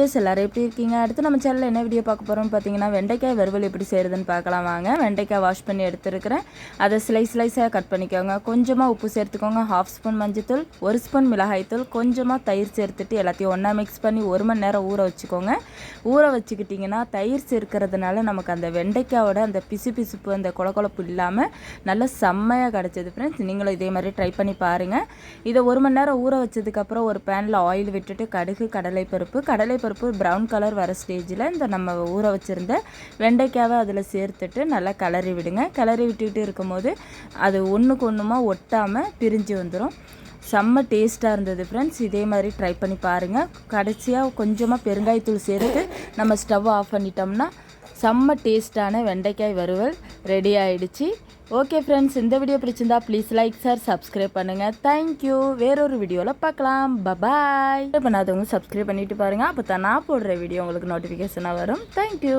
S எல்லாரும் எப்படி இருக்கீங்க? அடுத்து நம்ம சேனலில் என்ன வீடியோ பார்க்க போகிறோம்னு பார்த்தீங்கன்னா வெண்டைக்காய் வறுவல் எப்படி செய்கிறதுன்னு பார்க்கலாம் வாங்க. வெண்டைக்காய் வாஷ் பண்ணி எடுத்துருக்கிறேன். அதை ஸ்லைஸ் ஸ்லைஸாக கட் பண்ணிக்கோங்க. கொஞ்சமாக உப்பு சேர்த்துக்கோங்க. ஹாஃப் ஸ்பூன் மஞ்சத்தூள் ஒரு ஸ்பூன் மிளகாய்த்தூள் கொஞ்சமாக தயிர் சேர்த்துட்டு எல்லாத்தையும் ஒன்றா மிக்ஸ் பண்ணி ஒரு மணி நேரம் ஊற வச்சுக்கோங்க. ஊற வச்சுக்கிட்டிங்கன்னா தயிர் சேர்க்கறதுனால நமக்கு அந்த வெண்டைக்காயோட அந்த பிசு பிசுப்பு அந்த குளக்குழப்பு இல்லாமல் நல்லா செம்மையாக கிடச்சிது ஃப்ரெண்ட்ஸ் நீங்களும் இதே மாதிரி ட்ரை பண்ணி பாருங்கள் இதை ஒரு மணி நேரம் ஊற வச்சதுக்கப்புறம் ஒரு பேனில் ஆயில் விட்டுட்டு கடுகு கடலைப்பருப்பு பருப்பு ப்ரௌன் கலர் வர ஸ்டேஜில் இந்த நம்ம ஊற வச்சுருந்த வெண்டைக்காவை அதில் சேர்த்துட்டு நல்லா கிளறி விடுங்க. கிளறி விட்டுக்கிட்டு இருக்கும்போது அது ஒன்றுக்கு ஒன்றுமா ஒட்டாமல் பிரிஞ்சு வந்துடும் செம்ம டேஸ்ட்டாக இருந்தது ஃப்ரெண்ட்ஸ் இதே மாதிரி ட்ரை பண்ணி பாருங்கள் கடைசியாக கொஞ்சமாக பெருங்காயத்தூள் சேர்த்து நம்ம ஸ்டவ் ஆஃப் பண்ணிட்டோம்னா செம்ம டேஸ்ட்டான வெண்டைக்காய் வறுவல் ரெடி ஆகிடுச்சு ஓகே ஃப்ரெண்ட்ஸ் இந்த வீடியோ பிடிச்சிருந்தா ப்ளீஸ் லைக் சார் சப்ஸ்கிரைப் பண்ணுங்கள் தேங்க்யூ வேறொரு வீடியோவில் பார்க்கலாம். பபாய் பண்ணாதவங்க சப்ஸ்கிரைப் பண்ணிவிட்டு பாருங்கள் அப்போ தான் நான் போடுற வீடியோ உங்களுக்கு நோட்டிஃபிகேஷனாக வரும். தேங்க்யூ